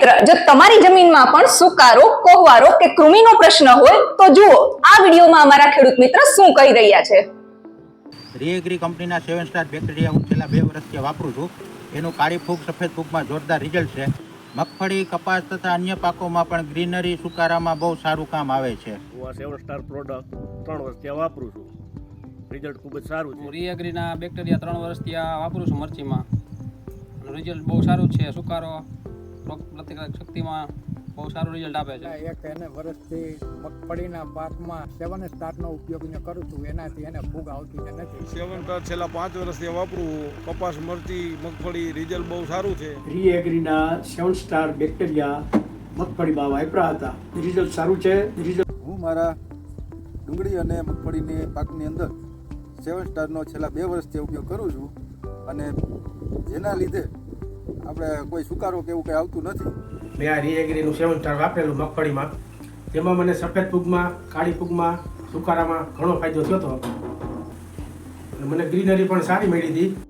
મિત્ર જો તમારી જમીનમાં પણ સુકારો કોહવારો કે કૃમિનો પ્રશ્ન હોય તો જુઓ આ વિડીયોમાં અમારા ખેડૂત મિત્ર શું કહી રહ્યા છે. રીએગ્રી કંપનીના સેવન સ્ટાર બેક્ટેરિયા હું છેલ્લા બે વર્ષથી વાપરું છું. એનું કાળી ફૂગ સફેદ ફૂગમાં જોરદાર રિઝલ્ટ છે. મગફળી કપાસ તથા અન્ય પાકોમાં પણ ગ્રીનરી સુકારામાં બહુ સારું કામ આવે છે. હું આ સેવન સ્ટાર પ્રોડક્ટ ત્રણ વર્ષથી વાપરું છું. રિઝલ્ટ ખૂબ જ સારું છે. રીએગ્રીના બેક્ટેરિયા ત્રણ વર્ષથી આ વાપરું છું મરચીમાં. રિઝલ્ટ બહુ સારું છે સુકારો. પ્રતિકારક શક્તિમાં બહુ સારું રિઝલ્ટ આપે છે. એક એને વર્ષથી મગફળીના પાકમાં સેવન સ્ટારનો ઉપયોગ મેં કરું છું એનાથી એને ફૂગ આવતી નથી. સેવન સ્ટાર છેલ્લા પાંચ વર્ષથી વાપરું કપાસ મરચી મગફળી રિઝલ્ટ બહુ સારું છે. રી એગ્રીના સેવન સ્ટાર બેક્ટેરિયા મગફળીમાં વાપરા હતા. રિઝલ્ટ સારું છે? રિઝલ્ટ હું મારા ડુંગળી અને મગફળીની પાકની અંદર સેવન સ્ટારનો છેલ્લા બે વર્ષથી ઉપયોગ કરું છું અને જેના લીધે આપણે કોઈ સુકારો કે એવું કંઈ આવતું નથી. મેં આ રીએગ્રીનું સેવન સ્ટાર વાપરેલું મગફળીમાં. જેમાં મને સફેદ ફૂગમાં કાળી ફૂગમાં સુકારામાં ઘણો ફાયદો થયો હતો. મને ગ્રીનરી પણ સારી મળી હતી.